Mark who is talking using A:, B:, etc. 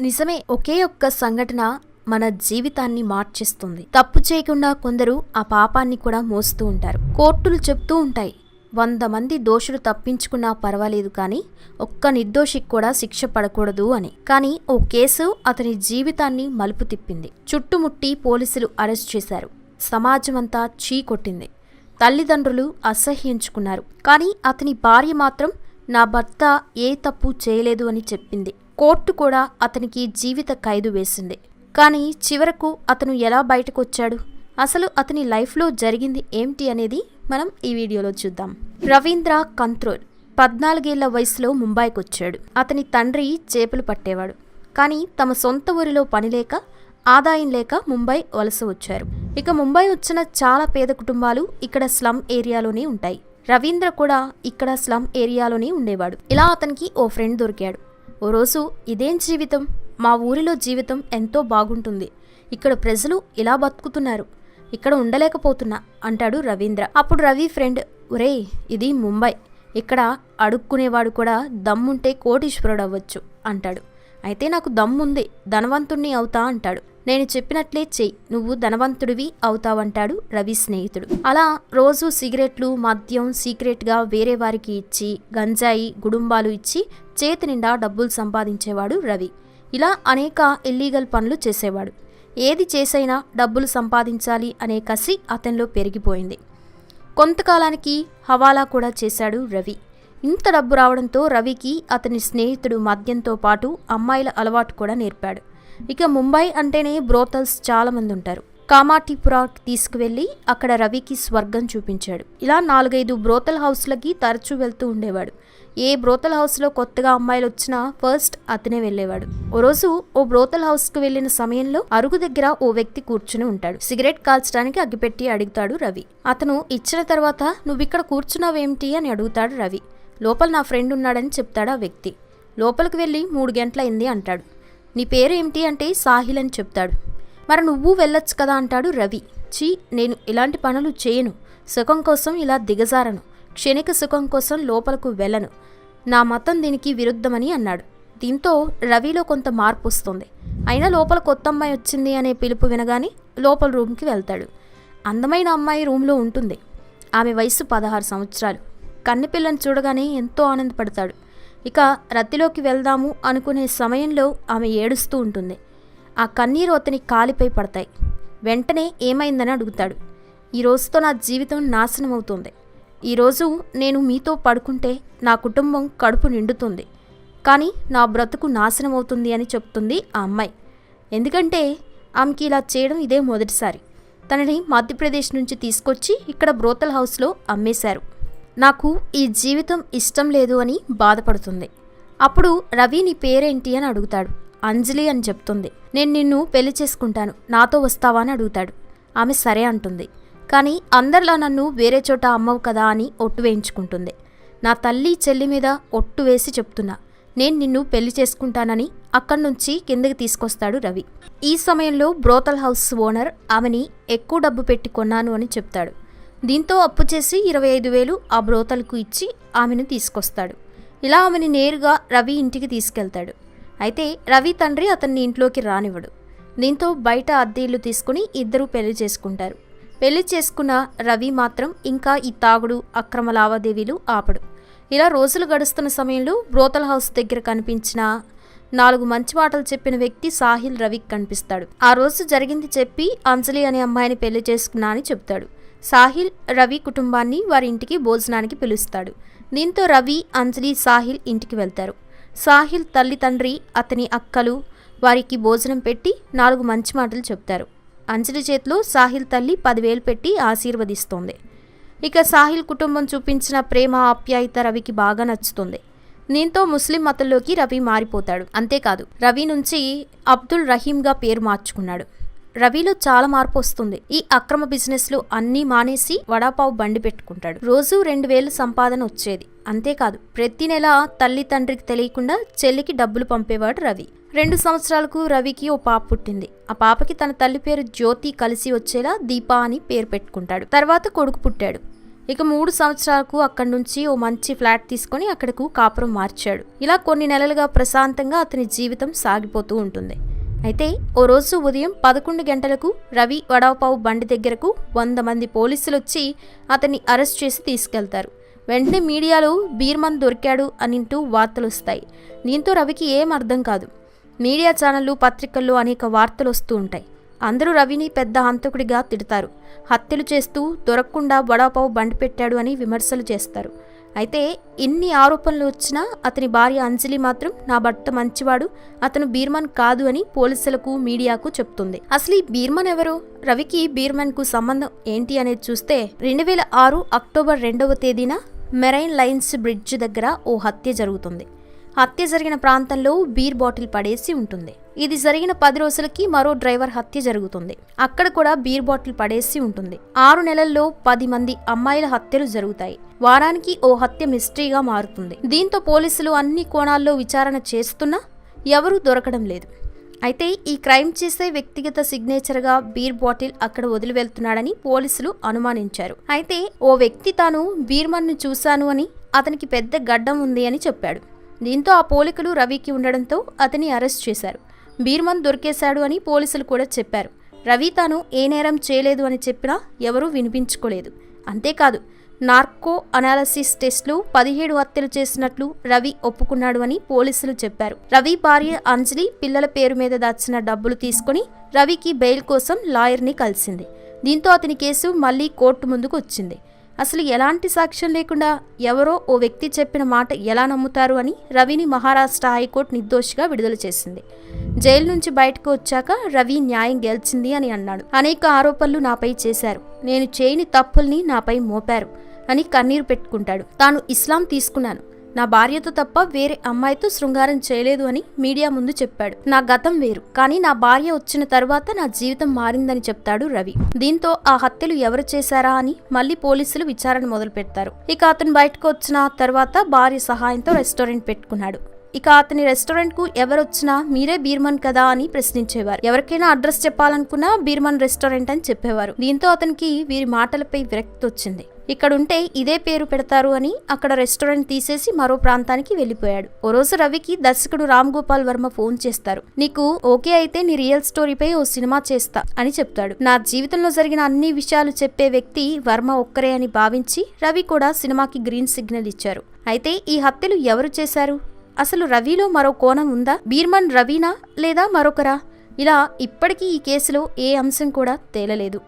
A: నిజమే ఒకే ఒక్క సంఘటన మన జీవితాన్ని మార్చేస్తుంది. తప్పు చేయకుండా కొందరు ఆ పాపాన్ని కూడా మోస్తూ ఉంటారు. కోర్టులు చెప్తూ ఉంటాయి వంద మంది దోషులు తప్పించుకున్నా పర్వాలేదు కానీ ఒక్క నిర్దోషికి కూడా శిక్ష పడకూడదు అని. కానీ ఓ కేసు అతని జీవితాన్ని మలుపు తిప్పింది. చుట్టుముట్టి పోలీసులు అరెస్ట్ చేశారు. సమాజమంతా చీ కొట్టింది. తల్లిదండ్రులు అసహ్యించుకున్నారు. కానీ అతని భార్య మాత్రం నా భర్త ఏ తప్పు చేయలేదు అని చెప్పింది. కోర్టు కూడా అతనికి జీవిత ఖైదు వేసింది. కానీ చివరకు అతను ఎలా బయటకు వచ్చాడు అసలు అతని లైఫ్లో జరిగింది ఏమిటి అనేది మనం ఈ వీడియోలో చూద్దాం. రవీంద్ర కంత్రోల్ పద్నాలుగేళ్ళ వయసులో ముంబైకి వచ్చాడు అతని తండ్రి చేపలు పట్టేవాడు. కానీ తమ సొంత ఊరిలో పనిలేక ఆదాయం లేక ముంబై వలస వచ్చారు. ఇక ముంబై వచ్చిన చాలా పేద కుటుంబాలు ఇక్కడ స్లమ్ ఏరియాలోనే ఉంటాయి. రవీంద్ర కూడా ఇక్కడ స్లమ్ ఏరియాలోనే ఉండేవాడు. ఇలా అతనికి ఓ ఫ్రెండ్ దొరికాడు. ఓ రోజు ఇదేం జీవితం? మా ఊరిలో జీవితం ఎంతో బాగుంటుంది. ఇక్కడ ప్రజలు ఇలా బతుకుతున్నారు. ఇక్కడ ఉండలేకపోతున్నా అంటాడు రవీంద్ర. అప్పుడు రవి ఫ్రెండ్ ఒరేయ్ ఇది ముంబై. ఇక్కడ అడుక్కునేవాడు కూడా దమ్ముంటే కోటీశ్వరుడు అవ్వచ్చు అంటాడు. అయితే నాకు దమ్ముంది ధనవంతుణ్ణి అవుతా అంటాడు. నేను చెప్పినట్లే చెయ్యి నువ్వు ధనవంతుడివి అవుతావంటాడు రవి స్నేహితుడు. అలా రోజు సిగరెట్లు మద్యం సీక్రెట్గా వేరే వారికి ఇచ్చి గంజాయి గుడుంబాలు ఇచ్చి చేతి నిండా డబ్బులు సంపాదించేవాడు రవి. ఇలా అనేక ఇల్లీగల్ పనులు చేసేవాడు. ఏది చేసైనా డబ్బులు సంపాదించాలి అనే కసి అతనిలో పెరిగిపోయింది. కొంతకాలానికి హవాలా కూడా చేశాడు రవి. ఇంత డబ్బు రావడంతో రవికి అతని స్నేహితుడు మద్యంతో పాటు అమ్మాయిల అలవాటు కూడా నేర్పాడు. ఇక ముంబై అంటేనే బ్రోతల్స్ చాలామంది ఉంటారు కామాటిపురాకి తీసుకువెళ్ళి అక్కడ రవికి స్వర్గం చూపించాడు. ఇలా నాలుగైదు బ్రోతల్ హౌస్లకి తరచూ వెళ్తూ ఉండేవాడు. ఏ బ్రోతల్ హౌస్లో కొత్తగా అమ్మాయిలు వచ్చినా ఫస్ట్ అతనే వెళ్ళేవాడు. ఓ రోజు ఓ బ్రోతల్ హౌస్కి వెళ్ళిన సమయంలో అరుగు దగ్గర ఓ వ్యక్తి కూర్చుని ఉంటాడు. సిగరెట్ కాల్చడానికి అగ్గిపెట్టి అడుగుతాడు రవి. అతను ఇచ్చిన తర్వాత నువ్వు ఇక్కడ కూర్చున్నావేమిటి? అని అడుగుతాడు రవి. లోపల నా ఫ్రెండ్ ఉన్నాడని చెప్తాడు ఆ వ్యక్తి. లోపలికి వెళ్ళి మూడు గంటలైంది అంటాడు. నీ పేరు ఏమిటి అంటే సాహిల్ అని చెప్తాడు. మరి నువ్వు వెళ్ళొచ్చు కదా అంటాడు రవి. చీ నేను ఇలాంటి పనులు చేయను. సుఖం కోసం ఇలా దిగజారను. క్షణిక సుఖం కోసం లోపలకు వెళ్ళను. నా మతం దీనికి విరుద్ధమని అన్నాడు. దీంతో రవిలో కొంత మార్పు వస్తుంది. అయినా లోపల కొత్త అమ్మాయి వచ్చింది అనే పిలుపు వినగానే లోపల రూమ్కి వెళ్తాడు. అందమైన అమ్మాయి రూమ్లో ఉంటుంది. ఆమె వయసు పదహారు సంవత్సరాలు. కన్నెపిల్లను చూడగానే ఎంతో ఆనందపడతాడు. ఇక రత్తిలోకి వెళ్దాము అనుకునే సమయంలో ఆమె ఏడుస్తూ ఉంటుంది. ఆ కన్నీరు అతని కాలిపై పడతాయి. వెంటనే ఏమైందని అడుగుతాడు. ఈ రోజుతో నా జీవితం నాశనం అవుతుంది ఈరోజు నేను మీతో పడుకుంటే నా కుటుంబం కడుపు నిండుతుంది. కానీ నా బ్రతుకు నాశనం అవుతుంది అని చెప్తుంది ఆ అమ్మాయి. ఎందుకంటే ఆమెకి ఇలా చేయడం ఇదే మొదటిసారి. తనని మధ్యప్రదేశ్ నుంచి తీసుకొచ్చి ఇక్కడ బ్రోతల్ హౌస్లో అమ్మేశారు. నాకు ఈ జీవితం ఇష్టం లేదు అని బాధపడుతుంది. అప్పుడు రవి నీ పేరేంటి అని అడుగుతాడు. అంజలి అని చెప్తుంది. నేను నిన్ను పెళ్ళి చేసుకుంటాను. నాతో వస్తావా అని అడుగుతాడు. ఆమె సరే అంటుంది. కానీ అందరిలా నన్ను వేరే చోట అమ్మవు కదా అని ఒట్టు వేయించుకుంటుంది. నా తల్లి చెల్లి మీద ఒట్టు వేసి చెప్తున్నా. నేను నిన్ను పెళ్ళి చేసుకుంటానని అక్కడి నుంచి కిందకి తీసుకొస్తాడు రవి. ఈ సమయంలో బ్రోతల్ హౌస్ ఓనర్ ఆమెని ఎక్కువ డబ్బు పెట్టి కొన్నాను అని చెప్తాడు. దీంతో అప్పు చేసి ఇరవై ఐదు వేలు ఆ బ్రోతల్కు ఇచ్చి ఆమెను తీసుకొస్తాడు. ఇలా ఆమెని నేరుగా రవి ఇంటికి తీసుకెళ్తాడు. అయితే రవి తండ్రి అతన్ని ఇంట్లోకి రానివ్వడు. దీంతో బయట అద్దె ఇల్లు తీసుకుని ఇద్దరూ పెళ్ళి చేసుకుంటారు. పెళ్ళి చేసుకున్న రవి మాత్రం ఇంకా ఈ తాగుడు అక్రమ లావాదేవీలు ఆపడు. ఇలా రోజులు గడుస్తున్న సమయంలో బ్రోతల్ హౌస్ దగ్గర కనిపించిన నాలుగు మంచి మాటలు చెప్పిన వ్యక్తి సాహిల్ రవికి కనిపిస్తాడు. ఆ రోజు జరిగింది చెప్పి అంజలి అనే అమ్మాయిని పెళ్ళి చేసుకున్నా అని చెప్తాడు సాహిల్ రవి కుటుంబాన్ని వారి ఇంటికి భోజనానికి పిలుస్తాడు. దీంతో రవి అంజలి సాహిల్ ఇంటికి వెళ్తారు. సాహిల్ తల్లి తండ్రి అతని అక్కలు వారికి భోజనం పెట్టి నాలుగు మంచి మాటలు చెప్తారు. అంజలి చేతిలో సాహిల్ తల్లి పదివేలు పెట్టి ఆశీర్వదిస్తోంది. ఇక సాహిల్ కుటుంబం చూపించిన ప్రేమ ఆప్యాయత రవికి బాగా నచ్చుతుంది. దీంతో ముస్లిం మతంలోకి రవి మారిపోతాడు. అంతేకాదు రవి నుంచి అబ్దుల్ రహీంగా పేరు మార్చుకున్నాడు. రవిలో చాలా మార్పు వస్తుంది. ఈ అక్రమ బిజినెస్లో అన్నీ మానేసి వడాపావు బండి పెట్టుకుంటాడు. రోజు రెండు వేలు సంపాదన వచ్చేది. అంతేకాదు ప్రతి నెల తల్లి తండ్రికి తెలియకుండా చెల్లికి డబ్బులు పంపేవాడు రవి. రెండు సంవత్సరాలకు రవికి ఓ పాప పుట్టింది. ఆ పాపకి తన తల్లి పేరు జ్యోతి కలిసి వచ్చేలా దీపా అని పేరు పెట్టుకుంటాడు. తర్వాత కొడుకు పుట్టాడు. ఇక మూడు సంవత్సరాలకు అక్కడి నుంచి ఓ మంచి ఫ్లాట్ తీసుకొని అక్కడకు కాపురం మార్చాడు. ఇలా కొన్ని నెలలుగా ప్రశాంతంగా అతని జీవితం సాగిపోతూ ఉంటుంది. అయితే ఓ రోజు ఉదయం పదకొండు గంటలకు రవి వడాపావు బండి దగ్గరకు వంద మంది పోలీసులు వచ్చి అతన్ని అరెస్ట్ చేసి తీసుకెళ్తారు. వెంటనే మీడియాలో బీర్మన్ దొరికాడు అనింటూ వార్తలు వస్తాయి దీంతో రవికి ఏం అర్థం కాదు. మీడియా ఛానళ్ళు పత్రికల్లో అనేక వార్తలు వస్తూ ఉంటాయి. అందరూ రవిని పెద్ద హంతకుడిగా తిడతారు. హత్యలు చేస్తూ దొరకకుండా వడాపావు బండి పెట్టాడు అని విమర్శలు చేస్తారు. అయితే ఇన్ని ఆరోపణలు వచ్చినా అతని భార్య అంజలి మాత్రం నా భర్త మంచివాడు అతను బీర్మన్ కాదు అని పోలీసులకు మీడియాకు చెప్తుంది. అసలు ఈ బీర్మన్ ఎవరు? రవికి బీర్మన్కు సంబంధం ఏంటి అనేది చూస్తే రెండు వేల ఆరు అక్టోబర్ రెండవ తేదీన మెరైన్ లైన్స్ బ్రిడ్జ్ దగ్గర ఓ హత్య జరుగుతుంది. హత్య జరిగిన ప్రాంతంలో బీర్ బాటిల్ పడేసి ఉంటుంది. ఇది జరిగిన పది రోజులకి మరో డ్రైవర్ హత్య జరుగుతుంది. అక్కడ కూడా బీర్ బాటిల్ పడేసి ఉంటుంది. ఆరు నెలల్లో పది మంది అమ్మాయిల హత్యలు జరుగుతాయి. వారానికి ఓ హత్య మిస్టరీగా మారుతుంది. దీంతో పోలీసులు అన్ని కోణాల్లో విచారణ చేస్తున్నా ఎవరూ దొరకడం లేదు. అయితే ఈ క్రైమ్ చేసే వ్యక్తిగత సిగ్నేచర్గా బీర్ బాటిల్ అక్కడ వదిలి వెళ్తున్నాడని పోలీసులు అనుమానించారు. అయితే ఓ వ్యక్తి తాను బీర్మన్ను చూశాను అని అతనికి పెద్ద గడ్డం ఉంది అని చెప్పాడు. దీంతో ఆ పోలికలు రవికి ఉండడంతో అతన్ని అరెస్ట్ చేశారు. బీర్మన్ దొరికేశాడు అని పోలీసులు కూడా చెప్పారు. రవి తాను ఏ నేరం చేయలేదు అని చెప్పినా ఎవరూ వినిపించుకోలేదు. అంతేకాదు నార్కో అనాలసిస్ టెస్ట్లు పదిహేడు హత్యలు చేసినట్లు రవి ఒప్పుకున్నాడు అని పోలీసులు చెప్పారు. రవి భార్య అంజలి పిల్లల పేరు మీద దాచిన డబ్బులు తీసుకుని రవికి బెయిల్ కోసం లాయర్ని కలిసింది. దీంతో అతని కేసు మళ్ళీ కోర్టు ముందుకు వచ్చింది. అసలు ఎలాంటి సాక్ష్యం లేకుండా ఎవరో ఓ వ్యక్తి చెప్పిన మాట ఎలా నమ్ముతారు అని రవిని మహారాష్ట్ర హైకోర్టు నిర్దోషిగా విడుదల చేసింది. జైలు నుంచి బయటకు వచ్చాక రవి న్యాయం గెలిచింది అని అన్నాడు. అనేక ఆరోపణలు నాపై చేశారు. నేను చేయని తప్పుల్ని నాపై మోపారు అని కన్నీరు పెట్టుకుంటాడు. తాను ఇస్లాం తీసుకున్నాను. నా భార్యతో తప్ప వేరే అమ్మాయితో శృంగారం చేయలేదు అని మీడియా ముందు చెప్పాడు. నా గతం వేరు. కానీ నా భార్య వచ్చిన తర్వాత నా జీవితం మారిందని చెప్తాడు రవి. దీంతో ఆ హత్యలు ఎవరు చేశారా అని మళ్ళీ పోలీసులు విచారణ మొదలు పెడతారు ఇక అతను బయటకు వచ్చిన తర్వాత భార్య సహాయంతో రెస్టారెంట్ పెట్టుకున్నాడు. ఇక అతని రెస్టారెంట్కు ఎవరొచ్చినా మీరే బీర్మన్ కదా అని ప్రశ్నించేవారు. ఎవరికైనా అడ్రస్ చెప్పాలనుకున్నా బీర్మన్ రెస్టారెంట్ అని చెప్పేవారు. దీంతో అతనికి వీరి మాటలపై విరక్తి వచ్చింది. ఇక్కడుంటే ఇదే పేరు పెడతారు అని అక్కడ రెస్టారెంట్ తీసేసి మరో ప్రాంతానికి వెళ్ళిపోయాడు. ఓ రోజు రవికి దర్శకుడు రామ్ గోపాల్ వర్మ ఫోన్ చేస్తారు. నీకు ఓకే అయితే నీ రియల్ స్టోరీపై ఓ సినిమా చేస్తా అని చెప్తాడు. నా జీవితంలో జరిగిన అన్ని విషయాలు చెప్పే వ్యక్తి వర్మ ఒక్కరే అని భావించి రవి కూడా సినిమాకి గ్రీన్ సిగ్నల్ ఇచ్చారు. అయితే ఈ హత్యలు ఎవరు చేశారు? అసలు రవిలో మరో కోణం ఉందా? బీర్మన్ రవీనా లేదా మరొకరా? ఇలా ఇప్పటికీ ఈ కేసులో ఏ అంశం కూడా తేలలేదు.